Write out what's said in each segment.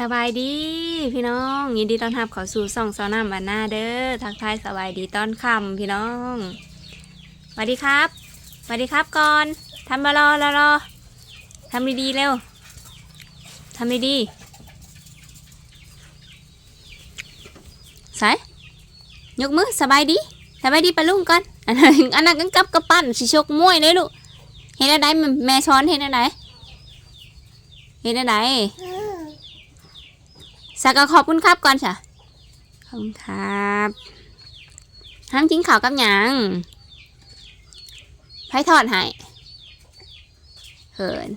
สบายดีพี่น้องยินดีต้อนรับเข้าสู่ส่องซอน้ำบานหน้าเด้อทักทายสบายดีต้อนคำพี่น้องสวัสดีครับสวัสดีครับก่อนทำมารอรอรอทำดีๆเร็วทำดีๆใส่ยกมือสบายดีสบายดีปะลุงก่อนอันนั้นอันนั้นกันกับกระปั้นสิชกมวยเลยลูกเห็นอะไรแม่ช้อนเห็นอะไรเห็นอะไร สักก็ขอบคุณครับก่อนจ้ะขอบคุณครับห้ามกินข้าวกับหยังไพ่ทอดให้เหิน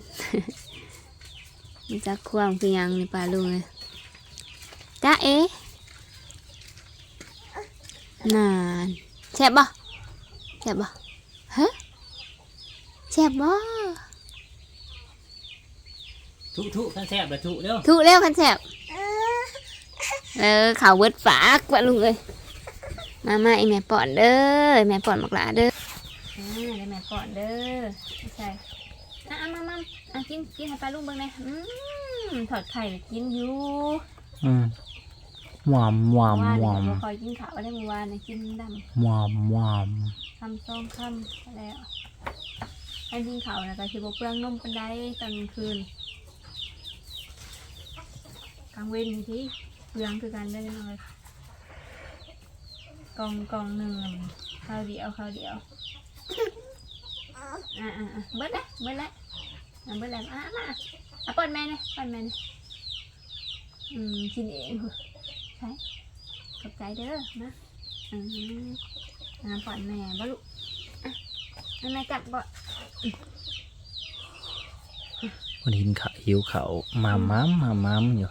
มันจะควงคือหยังนี่ปลาลุงเลยจ้าเอ๊ะนานแซ่บบ่แซ่บบ่ฮะแซ่บบ่ทุทุกันแซ่บเลยทุเร็วถูกเร็วคันแซ่บ เออข่าวเวิร์ดฝากปลาลุงเลยมามาไอแม่ป่อนเด้อไอ้แม่ป่อนมักหลาเด้ออ่าไอแม่ป่อนเด้อไม่ใช่อะอะมามาอะกินกินให้ปลาลุงเบิ่งเลยอืมถอดไข่กินอยู่อืมหวามหวามว่าหวามเนี่ยบ่คอยกินข้าวได้เมื่อวานเนี่ยกินดหวามหวามำคำส้มคำแล้วให้กินข้าวนะก็คือบ่เปลืองนมปันไดตอนกลางคืนกลางเว้นที เปลืองคือกันได้อเลยกล่องกล่องหนึ่งข้าวเดียวข้าวเดียวอ่าอ่าอ่าเบิดเลยเบิดเลยอ่าเบิดเลยอะมาอะป้อนแม่เนี่ยป้อนแม่เนี่ยอืมกินเองใช่ขอบใจเด้อนะอืมอ่าป้อนแม่บ่ลูกอะให้แม่จับบ่วันนี้กินข้าวหิวข้าวมาม้ามมาม้ามอยู่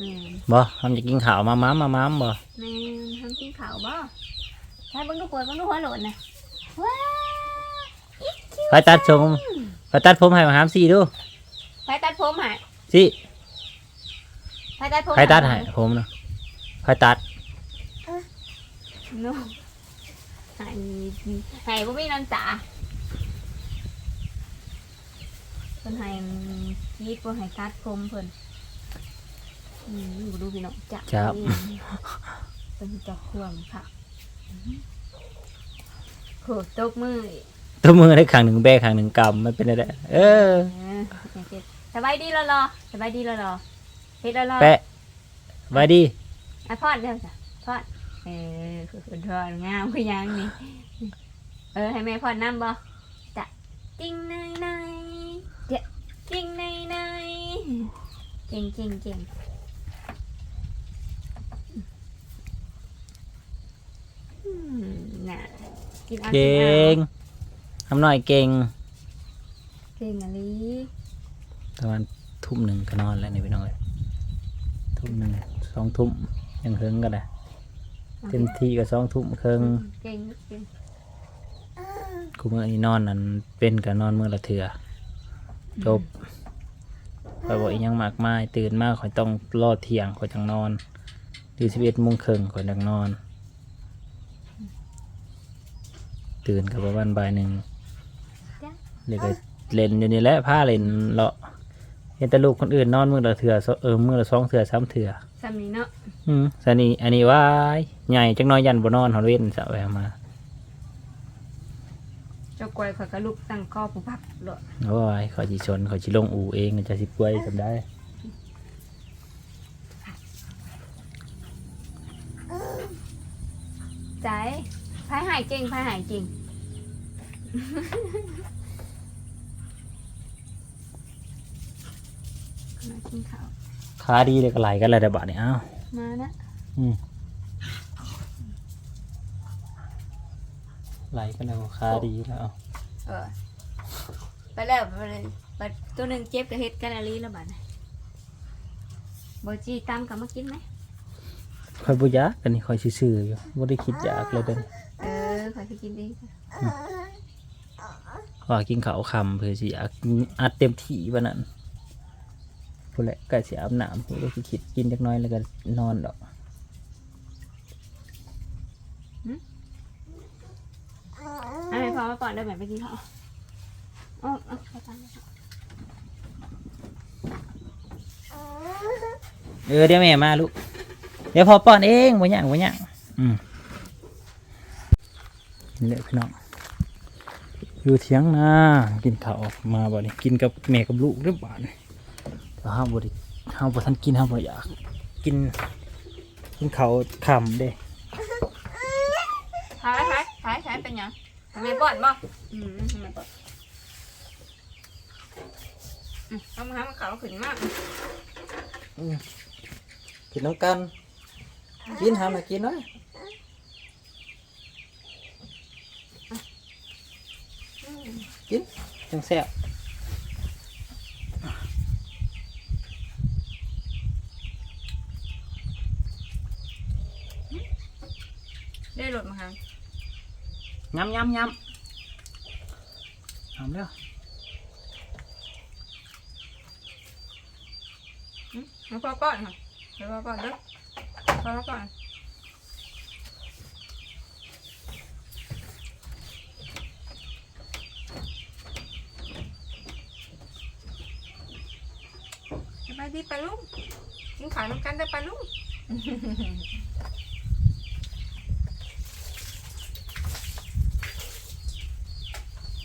อืมบ่ทำจะกินข้าวมาม้ามมาม้ามบ่แม่ทำกินข้าวบ่ใช่เบังดูปวดเบังดูหัวโหลนนะว้าอีกคิวไปตัดชมไปตัดผมให้มาหามสี่ดูไปตัดผมใหายสิไปตัดผมใครตัดให้ผมนะใครตัดโน่หายหายบ่มีน้ำตาเพิ่นให้ยีดบ่ให้ตัดผมเพิ่น อืมบ่ดูพี่น้องจับจับ เองเพิ่นจับควงค่ะโหตกมืออีกตัวมือได้ข้างหนึ่งแบกข้างหนึ่งกำไม่เป็นไรเออเออเจ็บสบายดีแล้วรอสบายดีแล้วรอเฮ็ดแล้วรอ แปะไว้ดีอะพอดเร็วจ้ะพอดเออคือพอดงามคือหยังนี่เออให้แม่พอดน้ำบ่จะติ้งในในเดี๋ยวติ้งในในเก่งเก่งเก่งอืมน่ะ กินเอาเก่กินเอางทำหน่อยเก่งเก่งอะไรตอนทุ่มหนึ่งก็นอนแล้วนี่พี่น้องเลยทุ่มหนึ่งสองทุ่มยังเฮิงก็ได้เต็มที่ก็สองทุ่มครึ่งเก่งเก่งกูเมื่อนี้นอนนั่นเป็นกับนอนมือละเถื่อจบคอยบอกอีกยังมากมายตื่นมากคอยต้องรอเที่ยงคอยจังนอนตีสิบเอ็ดโมงครึ่งคอยจังนอน ตื่นกับประมาณบ่ายหนึ่งเด็กก็เล่นอยู่นี่แหละผ้าเล่นเลาะเห็นแต่ลูกคนอื่นนอนมือละเถื่อสเออมือละสองเถื่อสามเถื่อสามีเนาะอืมสนีอันนี้ว่าใหญ่จังน้อยยันบ่นอนหอนเว้นสะแววมาเจ้ากล้วยข่อยก็ลุกตั้งคอปุ๊บปั๊บเลยโอ้ยขอจีชนขอจีลงอูเองจะสิป่วยจำได้ใจ พายหายเก่งพายหายเก่งมากินข้าวขาดีเลยก็ไหลกันเลยแต่บาดนี่อ้าวมานะไหลกันแล้วขาดีแล้วเอาเออไปแล้วไปเลยบัดตัวหนึ่งเจ็บกับเฮ็ดกันอะไรแล้วบัดน่ะบอจีตามกลับมากินไหมคอยบุยากกันนี่คอยซื่อๆอยู่บ่ได้คิดอยากเลยเด้อ เออขอยไปกินดีว่ากินข้าวคำเพื่อสิอยากอัดเต็มที่วันนั้นพูดแหละใกล้สิอาบน้ำพูดเลยสิคิดกินจักหน้อยแล้วก็นอนดอกเอาไปพอมาก่อนได้ไหมไปกินข้าวอ๋อเอาไปตามไปเออเดี๋ยวแม่มาลูกเดี๋ยวพอป้อนเองบ่ยากบ่ยากอืม นี่แหละพี่น้องอยู่เถียงนากินข้าวออกมาบ่นี่กินกับแม่กับลูกหรือเปล่านี่แต่ห้ามบ่ได้ห้ามบ่ทันกินห้ามบ่อยากกินกินข้าวค่ำเด้หายหายหายหายเป็นยังทำไมป้อนบ่อืมทำไมป้อนอืมเอามาหามาเขาขึ้นมากกินน้ำกัน กินหามากินหน่อย กินจังแซ่บได้รถมาหาย้ำย้ำย้ำทำแล้วมาพ่อป้อนค่ะมาพ่อป้อนเด้อพ่อป้อน สบายดีปลุงกินข้าวน้ำกันได้อปะลุง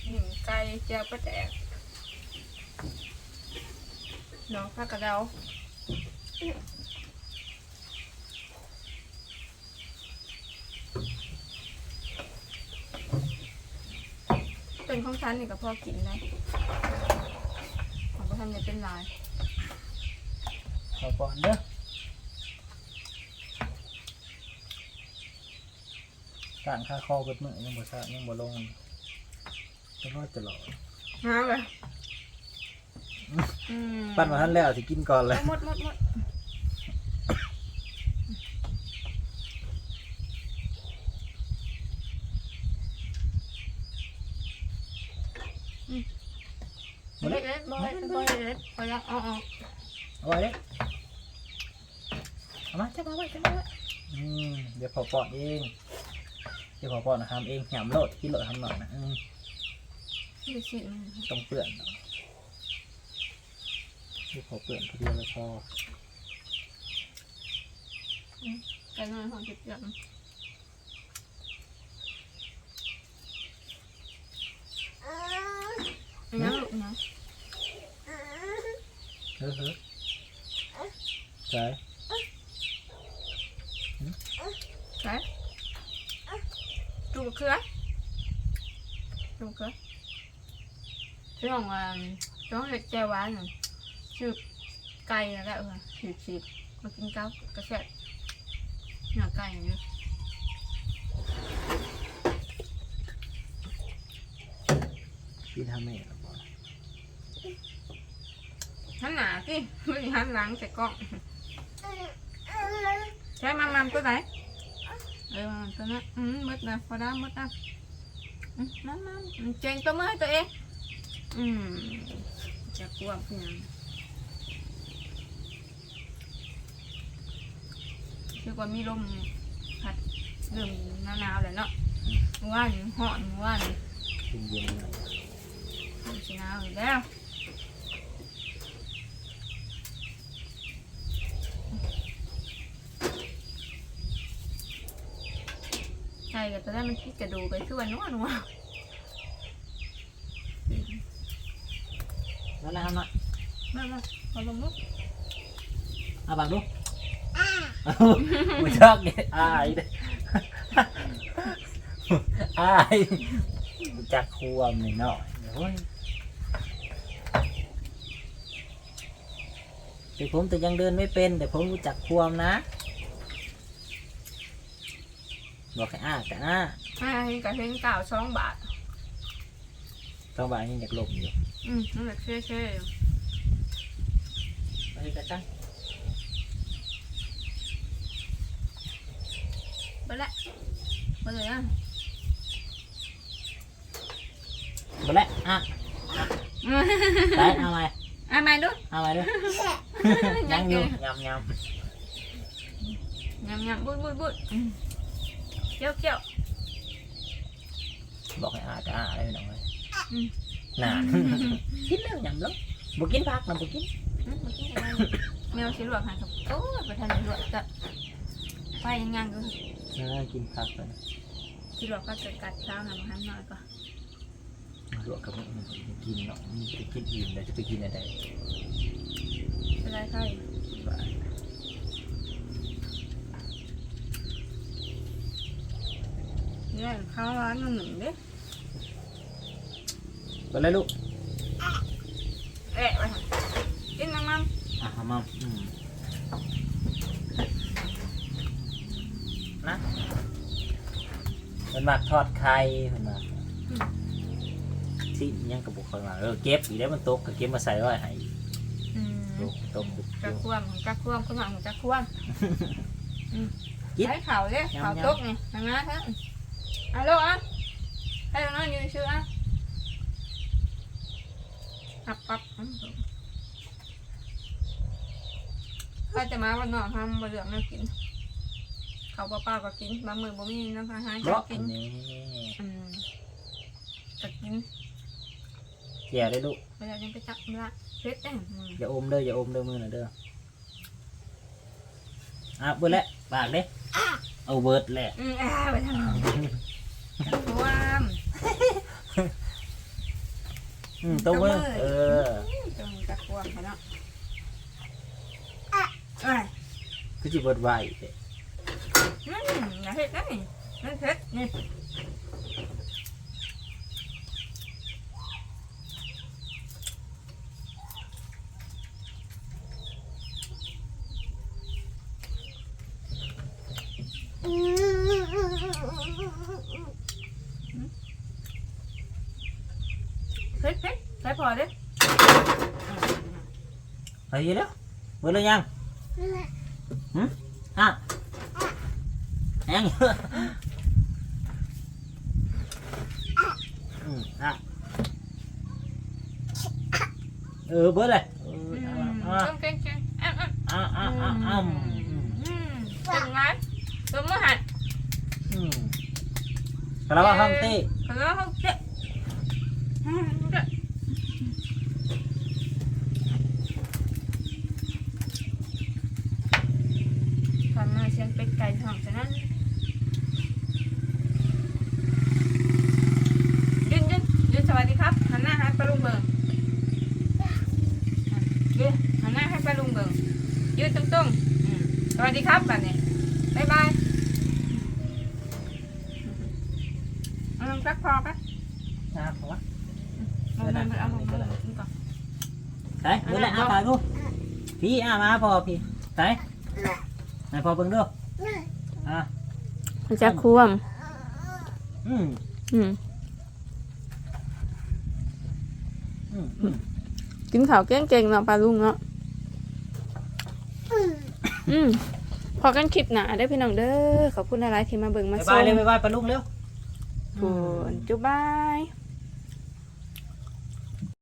หนึ่งไก่เจียวปลาแดกดอกผักกระเดาเป็นของฉันนี่ก็พอกินได้ของพระท่านจะเป็นลาย ขอก่อนเด้อการค่าคอเบิดมือยังบ่ซะยังบ่ลงจะรอดจะหลอดฮะเลยอืมปั้นมาทันแล้วสิกินก่อนเลยหมดหมดหมดเล็ดเล็ดบอยบอยเล็ดบอยแล้วอ๋ออ๋อเอาไว้เด้อ เอามาจับมาไว้จับมาไว้อืมเดี๋ยวพอป้อนเอง เดี๋ยวพอป้อนนะทำเองแหมโลดกินโลดทำหน่อยนะอืมดูสิต้องเปื่อนเนาะเดี๋ยวพอเปื่อนพอดีเลยพอกันนอนของจุดยันยังลูกนะเฮ้ยเฮ้ยใช่ใช่ดูเครือดูเครือ ช่วงว่าช่วงเห็ดแจวานชื่อไก่แล้วเออฉีดฉีดมากินข้าวกระเซ็ดหนังไก่อย่างเงี้ยพี่ทำแม่หรอปอหันหนาสิไม่หันหลังใส่กล้องใช้มามันตัวไหนเออมันตัวนั้นอืมมดนะพอได้มดนะอืมนั่นนั่นเจงตัวมือตัวเอง อืมจะกลัวเพียงคือว่ามีลมพัดเริ่มหนาวๆเลยเนาะเมื่านหอนเมื่อวานกินเย็นหน่อยมันหนาวอยู่แล้วใช่ก็ตอนแรกมันคิดกระดูกไปคือว่านัวนัว แล้วนะทำหน่อยมามาเอาลงมุกเอาบังดูไม่ชอบเนี่ยอายเด้อายรู้จักควมหน่อยหน่อยโอ้ยแต่ผมแต่ยังเดินไม่เป็น แต่ผมรู้จักควมนะ บอกให้อ้ากันอ้าให้เห็นกับเห็นเก่าสองบาท ต้องบานยังอยากหลบอยู่ อืมนั่นแหละเช่เช่ไปกระจังไปละไปเลยอะมาแล้วอะไปเอาไหมอะมาดูเอาไหมด้วยยังอยู่ยำยยำยำบุดบุดบุดอืมเกี่ยวเกี่ยวำบอกให้อาก็อาได้หน่อยอืม น่ากินแล้วยำแล้วบุกินผักนะบุกินอืมมากินอะไรแมวสิลวกให้กับโอ้ยไปทันได้ลวกจะไปยังยังอยู่น่ากินผักเลยสิลวกก็จะกัดเช้าหน่อยมาหันหน่อยก่อนลวกกับมึงกินเนาะมึงจะกินอิ่มแล้วจะไปกินอะไรจะได้ไข่เนี่ยข้าวร้านหนึ่งเด้ ไปเลยลูกเอ๊ะไปทำกินน้ำมันอะมามาอืมนะมันมักทอดไข่มันมาที่ยังกระบุกคอยมาเออเก็บอีกแล้วมันตกก็เก็บมาใส่ไว้ให้อืมลูกตกกระควมกระควมคุณหวังกระควมกินใช้เข่าเด้ยำๆเข่าตกนี่ทางนั้นเถอะอะลูกอะให้ตรงนั้นยืนชื่ออะ ปับปับอืมถ้าจะมาวันนอกทำบะเหลืองน่ากิน เขาวเปล่าๆก็กินบางมือบ่มีน้ำพาให้เพราะกินนี่อืมก็กินเกี่ยวได้ลูกเวลายังไปจับละเพชรเด้งมืออย่าอมเด้ออย่าอมเด้อมือหน่อยเด้ออะเบิดแล้วปากเด้เอาเบิดแหละอืมอ่าไปทางนั้นความ อืมตรงมือเออจงกระควงไปเนาะเอ้ยคือจิเบิดไวเด้อืมอย่าเฮ็ดนะนี่นั่นเพชรนี่ พชรเพชรใช้พอเด้เฮ้ยเร็วเบิดเลยยังหืมอะยังอยู่อืมอะเออเบิดเลยเออือมอะต้องเก่งเก่งอะอะอะอะอะอะอืมอืมเก่งไหมตัวมือหัดอืมกระว่าห้องตีแล้ว ทำมาเชียงเป็ดไก่ทองฉะนั้นยืนยืนยืนสวัสดีครับหันหน้าให้ปลาลุงเบิงยืนหันหน้าให้ปลาลุงเบิงยืนตรงๆอืมสวัสดีครับแบบนี้บ๊ายบายเอาลงสักพอปะ อะขอวะ เอาลงไปเอาลงไปเอาลงก่อน ไปเบิดเลยอะถ่ายรูป พี่อะมาพอพี่ไปให้พอเบิ่งดูอะมันจะควมอืมอืมอืมอืมกินข้าวเก่งๆเนาะปลาลุงเนาะอืมพอกันคลิปหนาได้อพี่น้องเด้อขอบคุณอะไรที่มาเบิ่งมาบ๊ายชบายมเร็วบ๊ายบายปลาลุงเร็วปูนจุ๊บาย